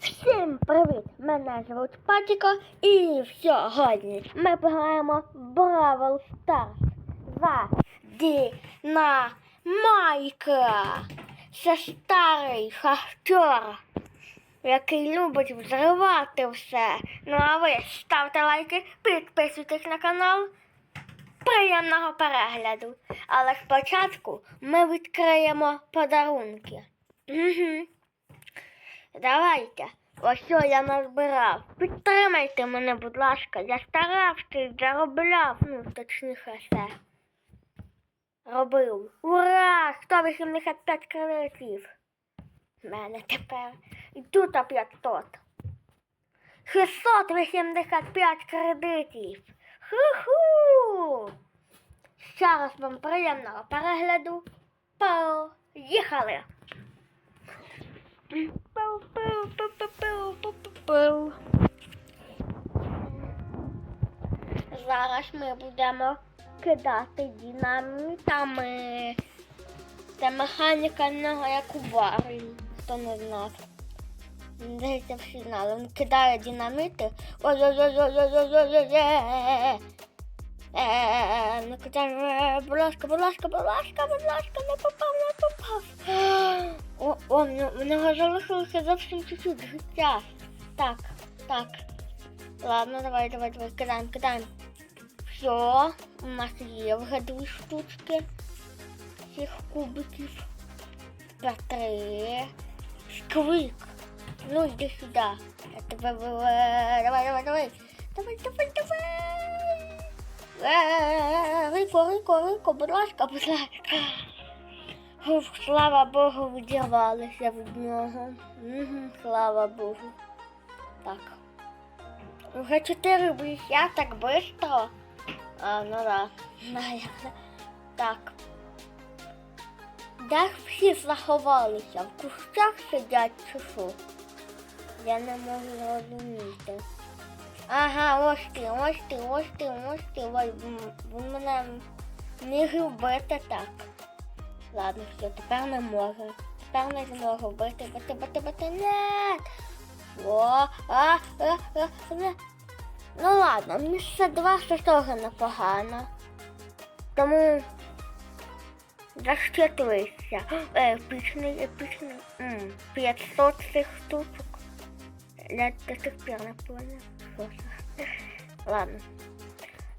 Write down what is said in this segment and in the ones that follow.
Всім привіт! Мене звуть Патіко і сьогодні ми пограємо Бравл Старс за Дінамайка. Це старий шахтер, який любить взривати все. Ну а ви ставте лайки, підписуйтесь на канал. Приємного перегляду. Але спочатку ми відкриємо подарунки. Угу. Давайте. Ось я назбирав. Підтримайте мене, будь ласка. Я старався, заробляв, ну, точніше все. Робив. Ура! 185 кредитів. В мене тепер. І тут 500. 685 кредитів. Ху-ху! Ще раз вам приємного перегляду. Поїхали! Зараз ми будемо кидати динамітами. Це механіка нього як у барі, хто не знав. Здається, всі знали. Він кидає динаміти. Ой-ой-ой-ой-ой-ой-ой-ой. Е, Ну, кидає, будь ласка, будь ласка, будь ласка, будь ласка, не попав, не попав. О, о, в нього залишилося зовсім чуть-чуть життя. Так, так. Ладно, давай, давай, давай, кидаємо, кидаємо. Все, у нас є вже дві штучки цих кубиків. Три. Сквик. Ну, йди сюди. Тебе. Давай, давай, давай. Давай, давай, давай. Е, Рико, Рико, Рико, будь ласка, будь ласка. Слава Богу, відірвалися від нього. Слава Богу. Так. Уже чотири бійця так швидко. А, ну да. Так. Де всі заховалися? В кущах сидять чи що? Я не можу зрозуміти. Ага, ось ти, ось ти, ось ти, ось ти. Ой, м, ви мене не любите так. Ладно, все, тепер не можу. Тепер не зможу бити, бити, бити, бити. Нет! О, а, а, а, не. Ну ладно, місце два це теж непогано. Тому защитуйся. Е, епічний, епічний. М, 500 цих штучок. Я до сих пір не понял. Ладно.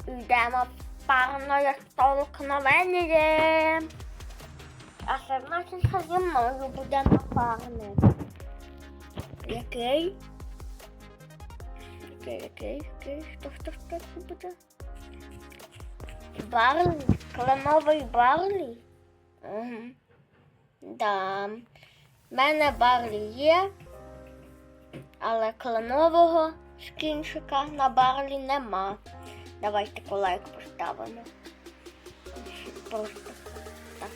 Йдемо в парне столкновення. А це значить, що зі мною буде напарник. Який? Який, який, який? Хто, хто, хто це буде? Барлі? Кленовий Барлі? Угу. Да. В мене Барлі є, але кленового скінчика на Барлі нема. Давайте лайк поставимо. Просто так.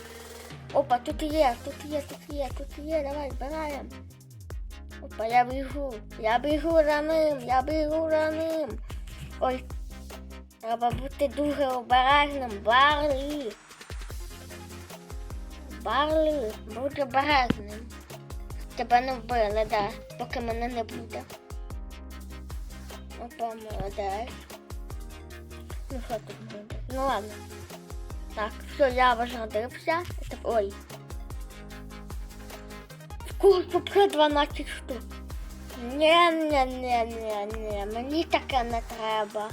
Опа, тут є, тут є, тут є, тут є, давай, збираємо. Опа, я бігу, я бігу за ним, я бігу за ним. Ой, треба бути дуже обережним, Барлі. Барлі, будь обережним. Тебе не вбили, да, поки мене не буде. Опа, молодець. Ну що тут буде? Ну ладно. Так, все, я возродився. Так, ой. В кого 12 штук? Ні, ні, ні, ні, ні, мені таке не треба.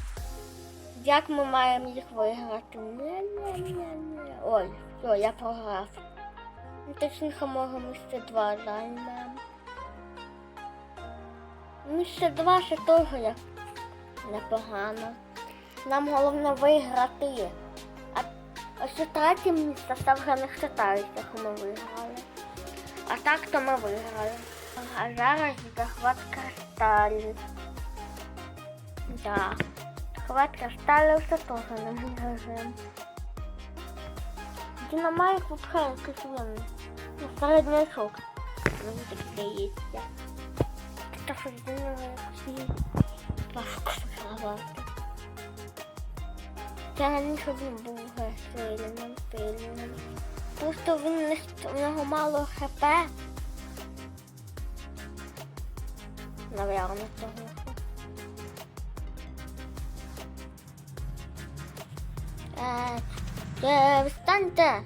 Як ми маємо їх виграти? Ні, ні, ні, ні. Ой, все, я програв. Ну, Точніше, може, місце два займемо. Місце два ще теж як непогано. Нам головне виграти. А ось у третє місце це вже що ми виграли. А так то ми виграли. А зараз захват кристалів. Да. Захват кристалів це теж не режим. Динамайк якийсь він. Ну, середнячок. Мені так здається. Та що динамайк важко справати. Не був сильним, сильним. Просто він в нього мало хп. Наверно, того. Е, е, встаньте!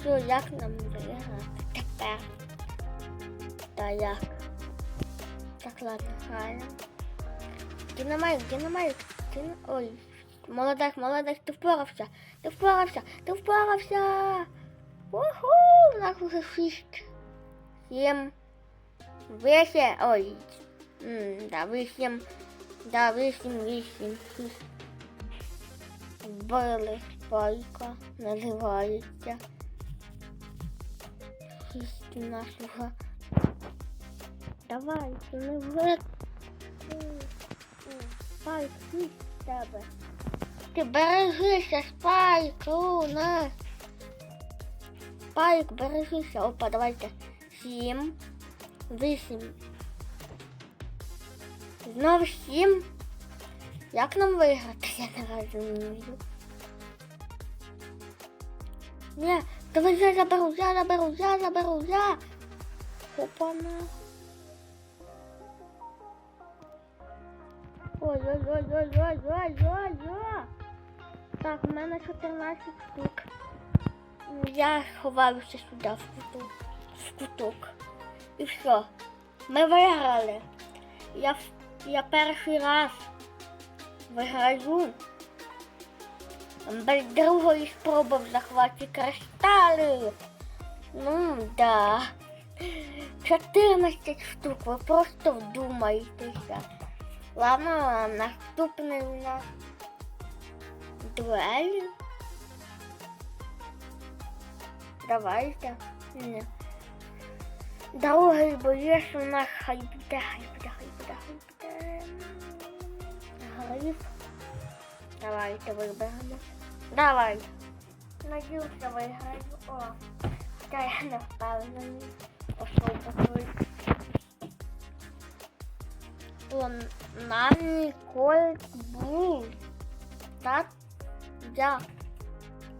Що, як нам виграти тепер? Та як? Ладно, граємо. Динамайк, динамайк, дин... Ой, молодець, молодець, ти впорався, ти впорався, ти впорався! Уху, у нас уже шість, сім, вісім, ой, м, да, вісім, да, вісім, вісім, шість. Били спайка, називається. Шість у нас уже. Давай, ти не вже. Спайк, в тебе. Ти бережися, спайк, у нас. Спайк, бережися. Опа, давайте. Сім. Вісім. Знову сім. Як нам виграти? Я не розумію. Ні, давай я заберу, я заберу, я заберу, я. Опана. Ой-ой-ой-ой-ой-ой-ой-ой. Так, у мене 14 штук. Я ховаюся сюди в куток. В куток. І все. Ми виграли. Я, я перший раз виграю. Без другої спроби в захваті кришталів. Ну, да. 14 штук, ви просто вдумайтеся. Ладно, наступний у нас дуель. Давайте. Ні. Другий боєш у нас хай буде, хай буде, хай буде, хай буде. Гриф. Давайте виберемо. Давай. Надіюся, виграю. О, та я не впевнений. Пошов такий. Нам Кольт був. Та я.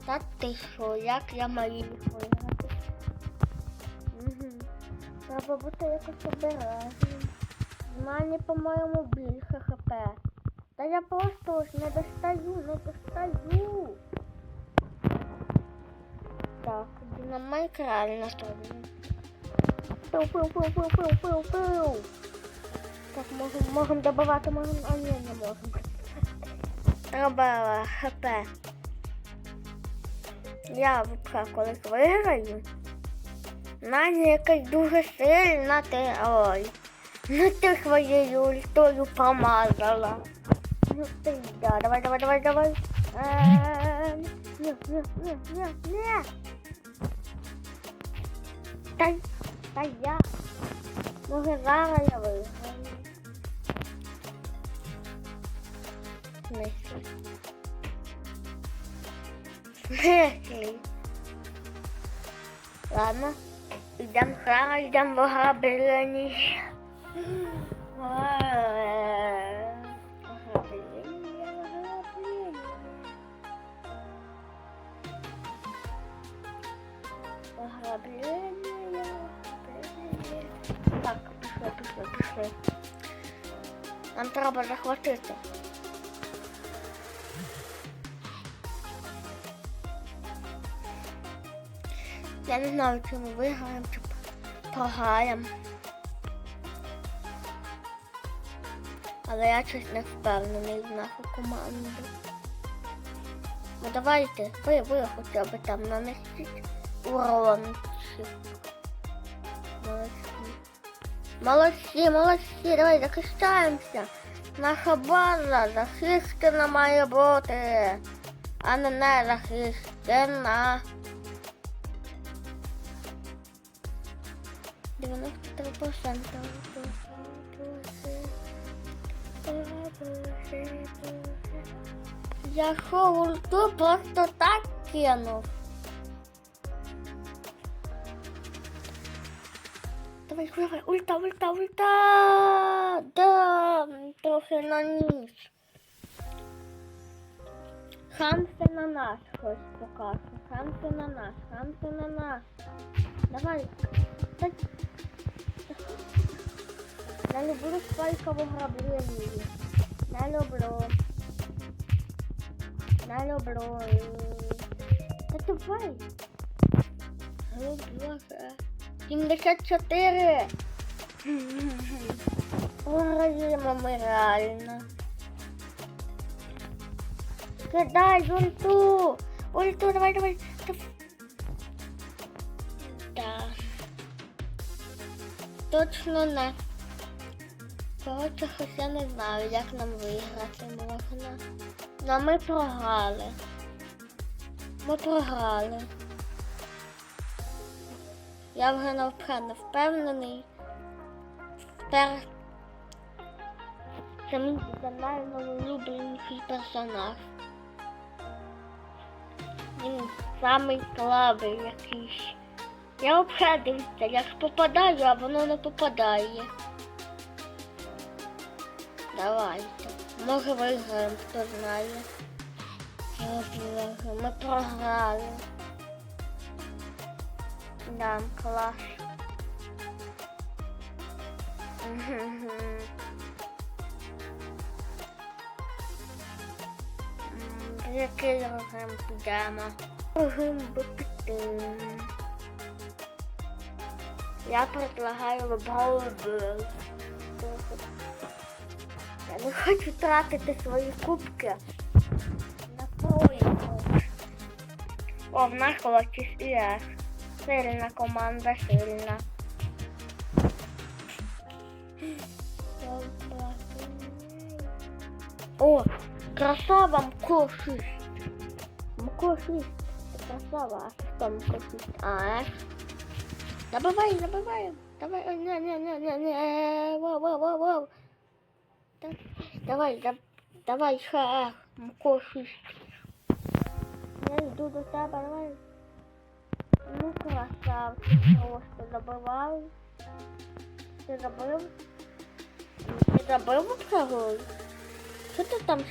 Та ти що, як я маю їх виграти? Угу. Треба бути якось обережним. В мене, по-моєму, більше хп. Та я просто ось не достаю, не достаю. Так, динамайк реально трудно. Пиу, Так, можемо, можемо добивати, можемо, а ні, не можемо. Треба хп. Я взагалі колись виграю. Наня якась дуже сильна ти. Ой. Ну ти своєю ультою помазала. Ну ти, да, давай, давай, давай, давай. Е, Ні, ні, ні, ні, ні. Та, та я. Може зараз я виграю. Смислі? Ладно. Йдемо зараз, йдемо в ограблення. Нам треба захватити. Я не знаю, чи ми виграємо, чи програємо. Але я щось не впевнений в нашу команду. Ну давайте, ви, ви хоча б там нанесіть урончик. Молодці. Молодці, молодці, давай захищаємося. Наша база захищена має бути, а не не захищена. 93%. Я що ульту просто так кинув. Давай, ульта, ульта, ульта. Да, трохи наніс. Хамси на нас щось покаже. Хамси на нас, хамси на нас. Давай. Не люблю спайкову граблення. Не люблю. Не люблю. Та давай. Люблю. 74. Програємо ми реально. Кидай ульту. Ульту, давай, давай. Да. Точно не. Коротше, хоч я не знаю, як нам виграти можна. Ну, ми програли. Ми програли. Я вже навпевне впевнений. Тепер це мій найулюбленіший персонаж. Він самий слабий якийсь. Я взагалі дивіться, я ж попадаю, а воно не попадає. Давайте. Може виграємо, хто знає. Ми програли. Да, клас. Мгм. М, в Який режим підемо? Би. Я предлагаю Браузер. Я не хочу тратити свої кубки на проіграш. О, в нас колотіс ІС. Сильна команда, сильна. О, красава М6. М6. Красава, а что там М6? А, F. Забывай, забываем. Давай, не, не, не, не, не, воу, воу, воу, воу. Давай, да, давай, ха, М6. Я иду до тебя, давай. Ну, красавчик, просто забывал. Ты забыл? Ты забыл про гол? Что ты там?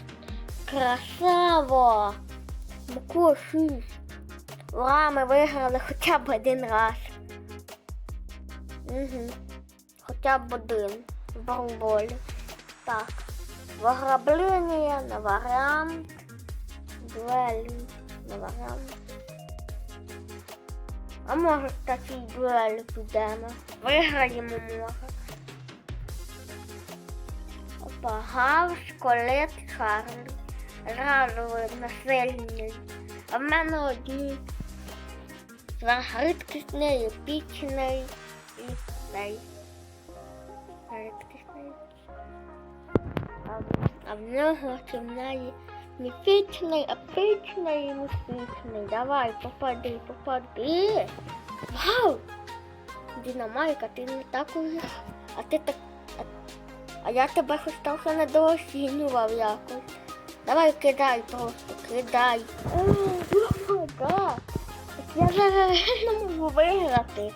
Красава! М6. Ура, ми виграли хоча б один раз. Угу. Хоча б один в барболі. Так. Вограблення на варіант. Дуелі на варіант. А може в такій дуелі підемо. Виграємо може. Опа, Гаус, Колет, Чарлі. Разовий, насильний. А в мене одні рідкісний, епічний і цей. Рідкісний. А, в- нього чи епічний і міфічний. Давай, попади, попади. Вау! Динамайка, ти не так уже. А ти так. А, а я тебе хоч трохи недооцінював якось. Давай кидай просто, кидай. О, да. Я зараз реально можу виграти.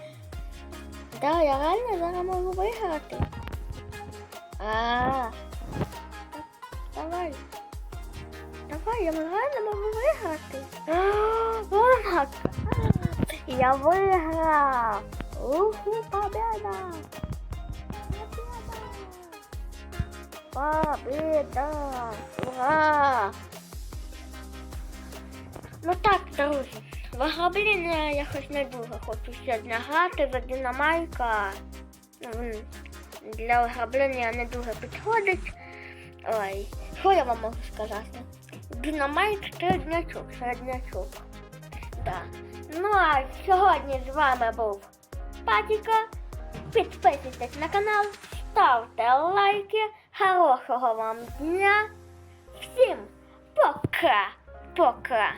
Да, я реально зараз можу виграти. А. Давай. Давай, я реально можу виграти. О, Я виграв. Уху, победа. Победа. Победа! Ура! Ну так, друзі, виграблення я хоч не дуже хочу сьогодні грати, бо динамайка для виграблення не дуже підходить. Ой, що я вам можу сказати? Динамайк середнячок, середнячок. Да. Ну а сьогодні з вами був Патіка. Підписуйтесь на канал, ставте лайки. Хорошого вам дня. Всім пока! Пока!